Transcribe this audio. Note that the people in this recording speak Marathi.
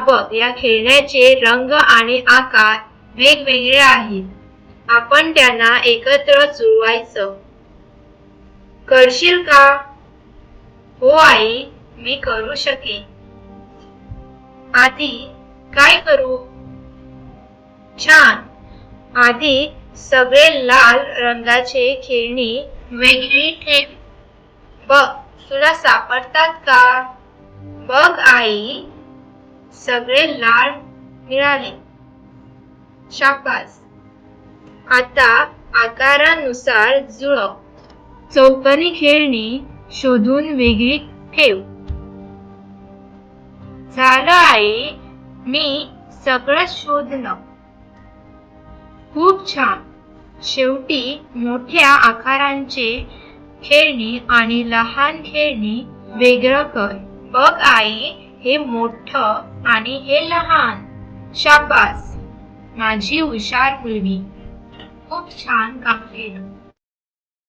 बाबत या खेळण्याचे रंग आणि आकार वेगवेगळे आहेत. आपण त्यांना एकत्र जुळवायचं. करशील का? हो आई मी करू शकेन. आधी काय करू? छान. आधी सगळे लाल रंगाचे खेळणी वेगळी ठेव. बघ तुला सापडतात का? बघ आई सगळे लाड मिळाले. शाबास. आता आकारानुसार जुळव. चौकोनी खेळणी शोधून वेगळी ठेव. झालं आई मी सगळं शोधलं. खूप छान. शेवटी मोठ्या आकारांचे खेळणी आणि लहान खेळणी वेगळं कर. बघ आई हे मोठं आणि हे लहान. शाबास. माझी हुशार मुलगी. खूप छान काम केलं